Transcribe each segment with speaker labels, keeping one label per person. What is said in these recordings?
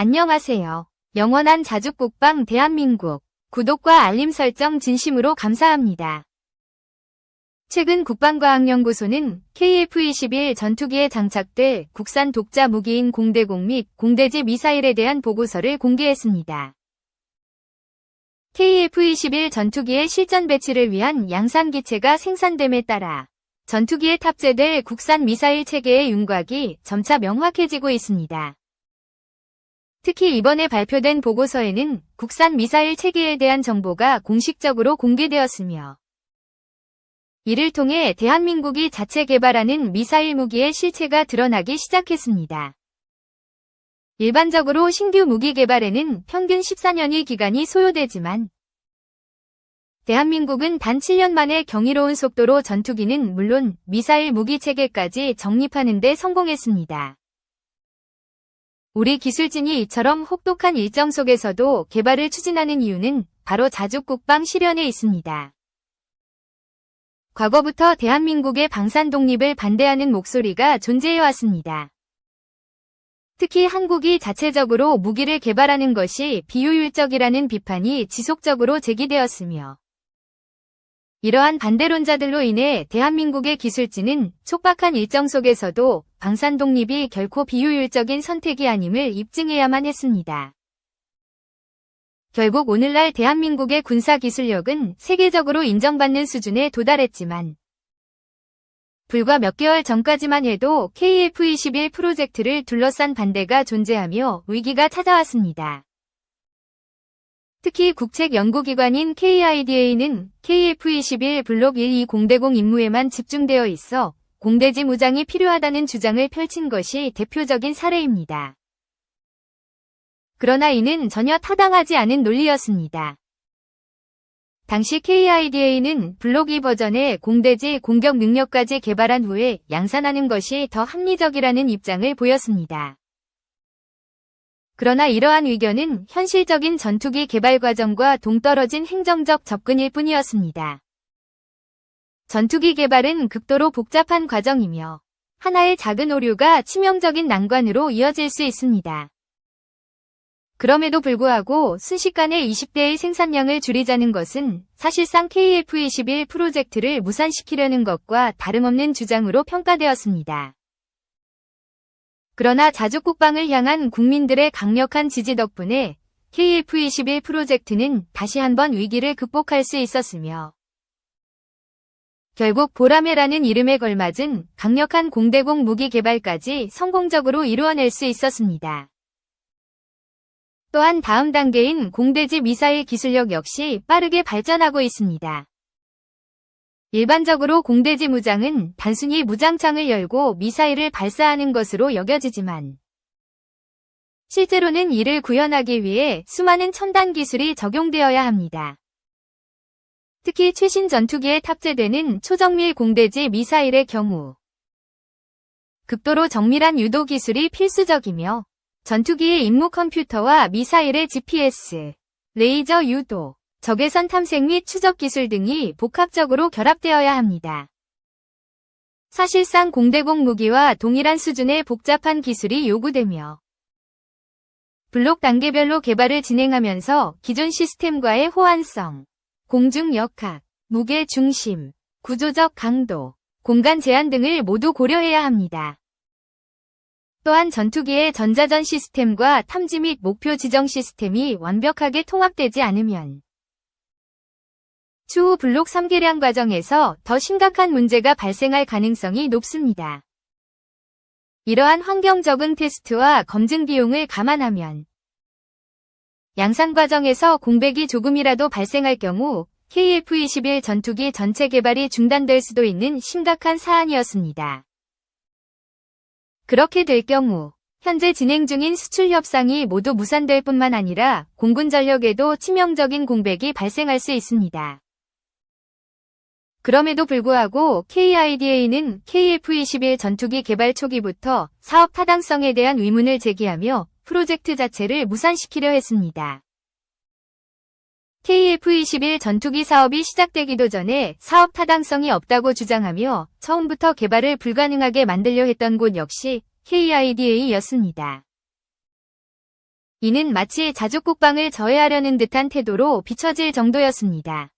Speaker 1: 안녕하세요. 영원한 자주국방 대한민국 구독과 알림 설정 진심으로 감사합니다. 최근 국방과학연구소는 KF-21 전투기에 장착될 국산 독자 무기인 공대공 및 공대지 미사일에 대한 보고서를 공개했습니다. KF-21 전투기의 실전 배치를 위한 양산기체가 생산됨에 따라 전투기에 탑재될 국산 미사일 체계의 윤곽이 점차 명확해지고 있습니다. 특히 이번에 발표된 보고서에는 국산 미사일 체계에 대한 정보가 공식적으로 공개되었으며 이를 통해 대한민국이 자체 개발하는 미사일 무기의 실체가 드러나기 시작했습니다. 일반적으로 신규 무기 개발에는 평균 14년의 기간이 소요되지만 대한민국은 단 7년 만에 경이로운 속도로 전투기는 물론 미사일 무기 체계까지 정립하는 데 성공했습니다. 우리 기술진이 이처럼 혹독한 일정 속에서도 개발을 추진하는 이유는 바로 자주국방 실현에 있습니다. 과거부터 대한민국의 방산 독립을 반대하는 목소리가 존재해왔습니다. 특히 한국이 자체적으로 무기를 개발하는 것이 비효율적이라는 비판이 지속적으로 제기되었으며 이러한 반대론자들로 인해 대한민국의 기술진은 촉박한 일정 속에서도 방산 독립이 결코 비효율적인 선택이 아님을 입증해야만 했습니다. 결국 오늘날 대한민국의 군사 기술력은 세계적으로 인정받는 수준에 도달했지만 불과 몇 개월 전까지만 해도 KF-21 프로젝트를 둘러싼 반대가 존재하며 위기가 찾아왔습니다. 특히 국책연구기관인 KIDA는 KF-21 블록 1, 2 공대공 임무에만 집중되어 있어 공대지 무장이 필요하다는 주장을 펼친 것이 대표적인 사례입니다. 그러나 이는 전혀 타당하지 않은 논리였습니다. 당시 KIDA는 블록 2 버전의 공대지 공격 능력까지 개발한 후에 양산하는 것이 더 합리적이라는 입장을 보였습니다. 그러나 이러한 의견은 현실적인 전투기 개발 과정과 동떨어진 행정적 접근일 뿐이었습니다. 전투기 개발은 극도로 복잡한 과정이며 하나의 작은 오류가 치명적인 난관으로 이어질 수 있습니다. 그럼에도 불구하고 순식간에 20대의 생산량을 줄이자는 것은 사실상 KF-21 프로젝트를 무산시키려는 것과 다름없는 주장으로 평가되었습니다. 그러나 자주국방을 향한 국민들의 강력한 지지 덕분에 KF-21 프로젝트는 다시 한번 위기를 극복할 수 있었으며 결국 보라매라는 이름에 걸맞은 강력한 공대공 무기 개발까지 성공적으로 이루어낼 수 있었습니다. 또한 다음 단계인 공대지 미사일 기술력 역시 빠르게 발전하고 있습니다. 일반적으로 공대지 무장은 단순히 무장창을 열고 미사일을 발사하는 것으로 여겨지지만 실제로는 이를 구현하기 위해 수많은 첨단 기술이 적용되어야 합니다. 특히 최신 전투기에 탑재되는 초정밀 공대지 미사일의 경우 극도로 정밀한 유도 기술이 필수적이며 전투기의 임무 컴퓨터와 미사일의 GPS, 레이저 유도, 적외선 탐색 및 추적 기술 등이 복합적으로 결합되어야 합니다. 사실상 공대공 무기와 동일한 수준의 복잡한 기술이 요구되며 블록 단계별로 개발을 진행하면서 기존 시스템과의 호환성, 공중 역학, 무게 중심, 구조적 강도, 공간 제한 등을 모두 고려해야 합니다. 또한 전투기의 전자전 시스템과 탐지 및 목표 지정 시스템이 완벽하게 통합되지 않으면 추후 블록 3개량 과정에서 더 심각한 문제가 발생할 가능성이 높습니다. 이러한 환경 적응 테스트와 검증 비용을 감안하면 양산 과정에서 공백이 조금이라도 발생할 경우 KF-21 전투기 전체 개발이 중단될 수도 있는 심각한 사안이었습니다. 그렇게 될 경우 현재 진행 중인 수출 협상이 모두 무산될 뿐만 아니라 공군 전력에도 치명적인 공백이 발생할 수 있습니다. 그럼에도 불구하고 KIDA는 KF-21 전투기 개발 초기부터 사업 타당성에 대한 의문을 제기하며 프로젝트 자체를 무산시키려 했습니다. KF-21 전투기 사업이 시작되기도 전에 사업 타당성이 없다고 주장하며 처음부터 개발을 불가능하게 만들려 했던 곳 역시 KIDA였습니다. 이는 마치 자주 국방을 저해하려는 듯한 태도로 비춰질 정도였습니다.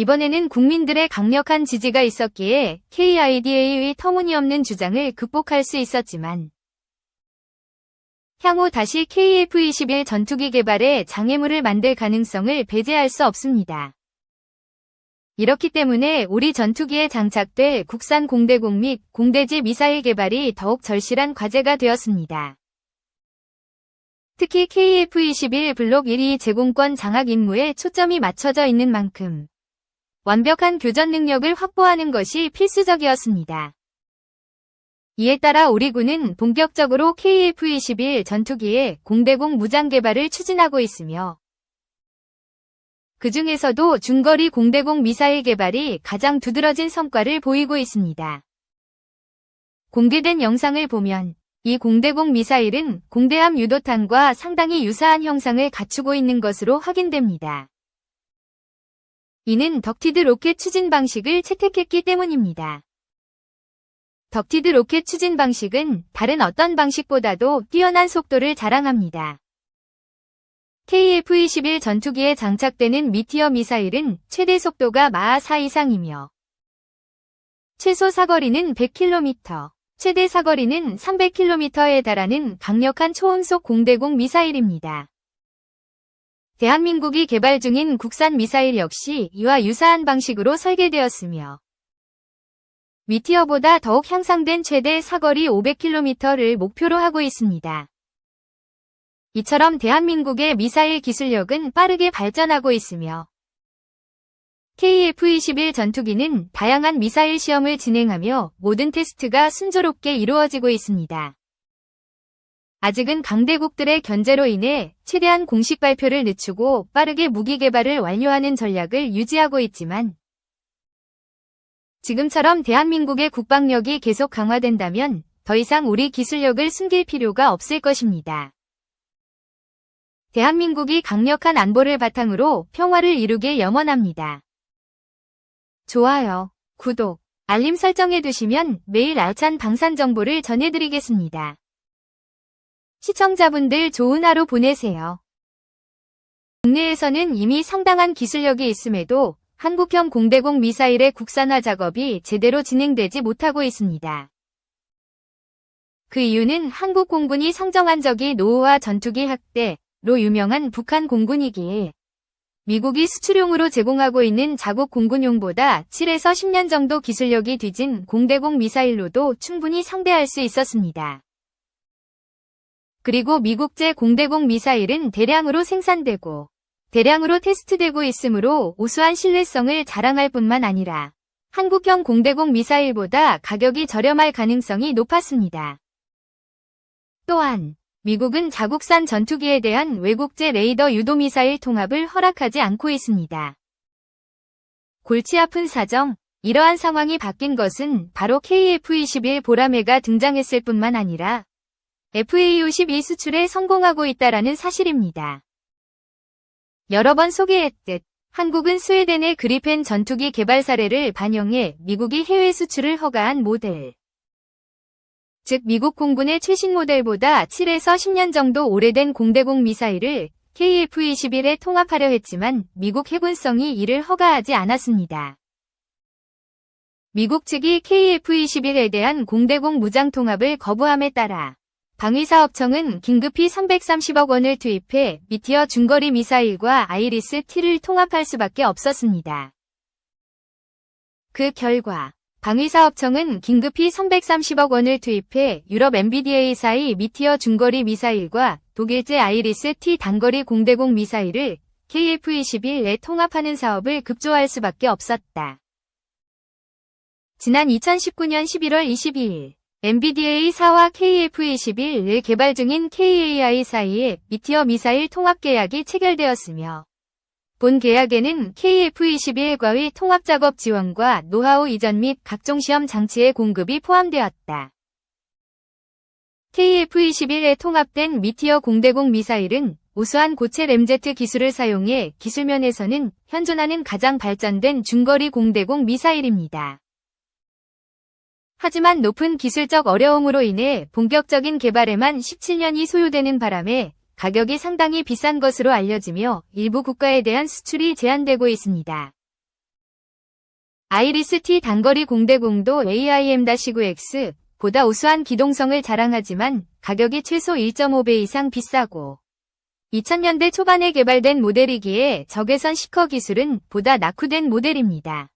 Speaker 1: 이번에는 국민들의 강력한 지지가 있었기에 KIDA의 터무니없는 주장을 극복할 수 있었지만 향후 다시 KF-21 전투기 개발에 장애물을 만들 가능성을 배제할 수 없습니다. 이렇기 때문에 우리 전투기에 장착될 국산 공대공 및 공대지 미사일 개발이 더욱 절실한 과제가 되었습니다. 특히 KF-21 블록 1위 제공권 장악 임무에 초점이 맞춰져 있는 만큼 완벽한 교전 능력을 확보하는 것이 필수적이었습니다. 이에 따라 우리 군은 본격적으로 KF-21 전투기의 공대공 무장 개발을 추진하고 있으며 그 중에서도 중거리 공대공 미사일 개발이 가장 두드러진 성과를 보이고 있습니다. 공개된 영상을 보면 이 공대공 미사일은 공대함 유도탄과 상당히 유사한 형상을 갖추고 있는 것으로 확인됩니다. 이는 덕티드 로켓 추진 방식을 채택했기 때문입니다. 덕티드 로켓 추진 방식은 다른 어떤 방식보다도 뛰어난 속도를 자랑합니다. KF-21 전투기에 장착되는 미티어 미사일은 최대 속도가 마하 4 이상이며 최소 사거리는 100km, 최대 사거리는 300km에 달하는 강력한 초음속 공대공 미사일입니다. 대한민국이 개발 중인 국산 미사일 역시 이와 유사한 방식으로 설계되었으며 미티어보다 더욱 향상된 최대 사거리 500km를 목표로 하고 있습니다. 이처럼 대한민국의 미사일 기술력은 빠르게 발전하고 있으며 KF-21 전투기는 다양한 미사일 시험을 진행하며 모든 테스트가 순조롭게 이루어지고 있습니다. 아직은 강대국들의 견제로 인해 최대한 공식 발표를 늦추고 빠르게 무기 개발을 완료하는 전략을 유지하고 있지만 지금처럼 대한민국의 국방력이 계속 강화된다면 더 이상 우리 기술력을 숨길 필요가 없을 것입니다. 대한민국이 강력한 안보를 바탕으로 평화를 이루길 염원합니다. 좋아요, 구독, 알림 설정해 두시면 매일 알찬 방산 정보를 전해드리겠습니다. 시청자분들 좋은 하루 보내세요. 국내에서는 이미 상당한 기술력이 있음에도 한국형 공대공 미사일의 국산화 작업이 제대로 진행되지 못하고 있습니다. 그 이유는 한국 공군이 상정한 적이 노후화 전투기 학대로 유명한 북한 공군이기에 미국이 수출용으로 제공하고 있는 자국 공군용보다 7에서 10년 정도 기술력이 뒤진 공대공 미사일로도 충분히 상대할 수 있었습니다. 그리고 미국제 공대공 미사일은 대량으로 생산되고 대량으로 테스트되고 있으므로 우수한 신뢰성을 자랑할 뿐만 아니라 한국형 공대공 미사일보다 가격이 저렴할 가능성이 높았습니다. 또한 미국은 자국산 전투기에 대한 외국제 레이더 유도 미사일 통합을 허락하지 않고 있습니다. 골치 아픈 사정, 이러한 상황이 바뀐 것은 바로 KF-21 보라매가 등장했을 뿐만 아니라 FA-52 수출에 성공하고 있다라는 사실입니다. 여러 번 소개했듯 한국은 스웨덴의 그리펜 전투기 개발 사례를 반영해 미국이 해외 수출을 허가한 모델. 즉 미국 공군의 최신 모델보다 7에서 10년 정도 오래된 공대공 미사일을 KF-21에 통합하려 했지만 미국 해군성이 이를 허가하지 않았습니다. 미국 측이 KF-21에 대한 공대공 무장 통합을 거부함에 따라 방위사업청은 긴급히 330억 원을 투입해 미티어 중거리 미사일과 아이리스-T를 통합할 수밖에 없었습니다. 그 결과 방위사업청은 긴급히 330억 원을 투입해 유럽 MBDA사의 미티어 중거리 미사일과 독일제 아이리스-T 단거리 공대공 미사일을 KF-21에 통합하는 사업을 급조할 수밖에 없었다. 지난 2019년 11월 22일 MBDA4와 KF-21을 개발 중인 KAI 사이에 미티어 미사일 통합 계약이 체결되었으며 본 계약에는 KF-21과의 통합 작업 지원과 노하우 이전 및 각종 시험 장치의 공급이 포함되었다. KF-21에 통합된 미티어 공대공 미사일은 우수한 고체 램제트 기술을 사용해 기술면에서는 현존하는 가장 발전된 중거리 공대공 미사일입니다. 하지만 높은 기술적 어려움으로 인해 본격적인 개발에만 17년이 소요되는 바람에 가격이 상당히 비싼 것으로 알려지며 일부 국가에 대한 수출이 제한되고 있습니다. 아이리스 T 단거리 공대공도 AIM-9X 보다 우수한 기동성을 자랑하지만 가격이 최소 1.5배 이상 비싸고 2000년대 초반에 개발된 모델이기에 적외선 시커 기술은 보다 낙후된 모델입니다.